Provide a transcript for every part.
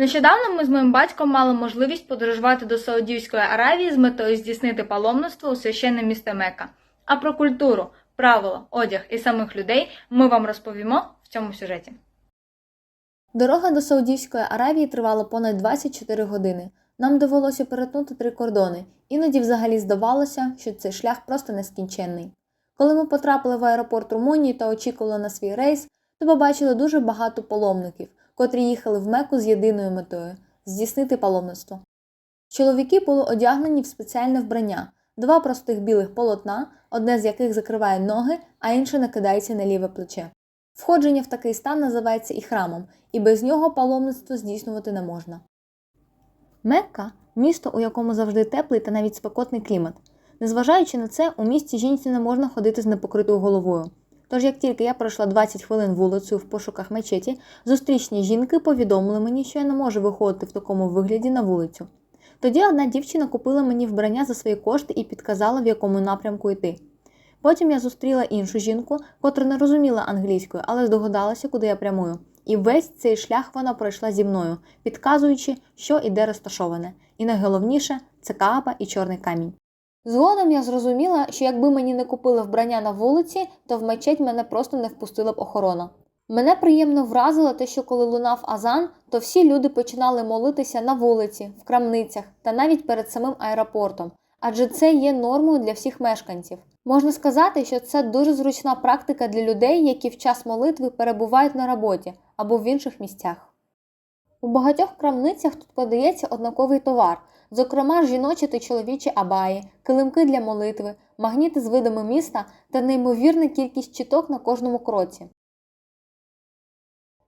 Нещодавно ми з моїм батьком мали можливість подорожувати до Саудівської Аравії з метою здійснити паломництво у священне місто Мекка. А про культуру, правила, одяг і самих людей ми вам розповімо в цьому сюжеті. Дорога до Саудівської Аравії тривала понад 24 години. Нам довелося перетнути три кордони, іноді взагалі здавалося, що цей шлях просто нескінченний. Коли ми потрапили в аеропорт Румунії та очікували на свій рейс, то побачили дуже багато паломників, котрі їхали в Мекку з єдиною метою здійснити паломництво. Чоловіки були одягнені в спеціальне вбрання, два простих білих полотна, одне з яких закриває ноги, а інше накидається на ліве плече. Входження в такий стан називається іхрамом, і без нього паломництво здійснювати не можна. Мекка місто, у якому завжди теплий та навіть спекотний клімат. Незважаючи на це, у місті жінці не можна ходити з непокритою головою. Тож, як тільки я пройшла 20 хвилин вулицею в пошуках мечеті, зустрічні жінки повідомили мені, що я не можу виходити в такому вигляді на вулицю. Тоді одна дівчина купила мені вбрання за свої кошти і підказала, в якому напрямку йти. Потім я зустріла іншу жінку, котра не розуміла англійською, але здогадалася, куди я прямую. І весь цей шлях вона пройшла зі мною, підказуючи, що і де розташоване. І найголовніше це Кааба і чорний камінь. Згодом я зрозуміла, що якби мені не купили вбрання на вулиці, то в мечеть мене просто не впустила б охорона. Мене приємно вразило те, що коли лунав азан, то всі люди починали молитися на вулиці, в крамницях та навіть перед самим аеропортом, адже це є нормою для всіх мешканців. Можна сказати, що це дуже зручна практика для людей, які в час молитви перебувають на роботі або в інших місцях. У багатьох крамницях тут подається однаковий товар, зокрема жіночі та чоловічі абаї, килимки для молитви, магніти з видами міста та неймовірна кількість чіток на кожному кроці.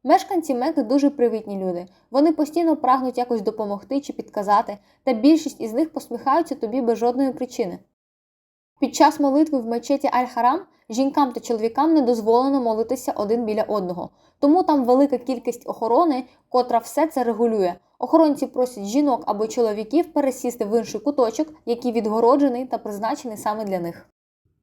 Мешканці Меки дуже привітні люди. Вони постійно прагнуть якось допомогти чи підказати, та більшість із них посміхаються тобі без жодної причини. Під час молитви в мечеті Аль-Харам жінкам та чоловікам не дозволено молитися один біля одного, тому там велика кількість охорони, котра все це регулює. Охоронці просять жінок або чоловіків пересісти в інший куточок, який відгороджений та призначений саме для них.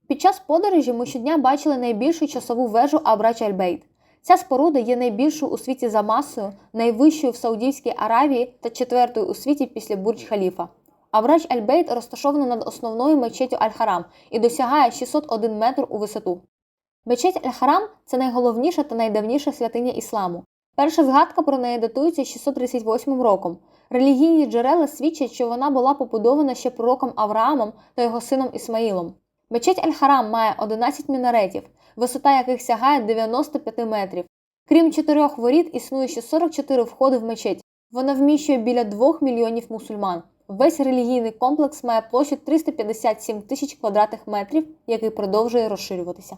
Під час подорожі ми щодня бачили найбільшу часову вежу Абрач Аль-Бейт. Ця споруда є найбільшою у світі за масою, найвищою в Саудівській Аравії та четвертою у світі після Бурдж Халіфа. Абрач Аль-Бейт розташована над основною мечеттю Аль-Харам і досягає 601 метр у висоту. Мечеть Аль-Харам це найголовніша та найдавніша святиня ісламу. Перша згадка про неї датується 638 роком. Релігійні джерела свідчать, що вона була побудована ще пророком Авраамом та його сином Ісмаїлом. Мечеть Аль-Харам має 11 мінаретів, висота яких сягає 95 метрів. Крім чотирьох воріт, існує ще 44 входи в мечеть. Вона вміщує біля 2 мільйонів мусульман. Весь релігійний комплекс має площу 357 тисяч квадратних метрів, який продовжує розширюватися.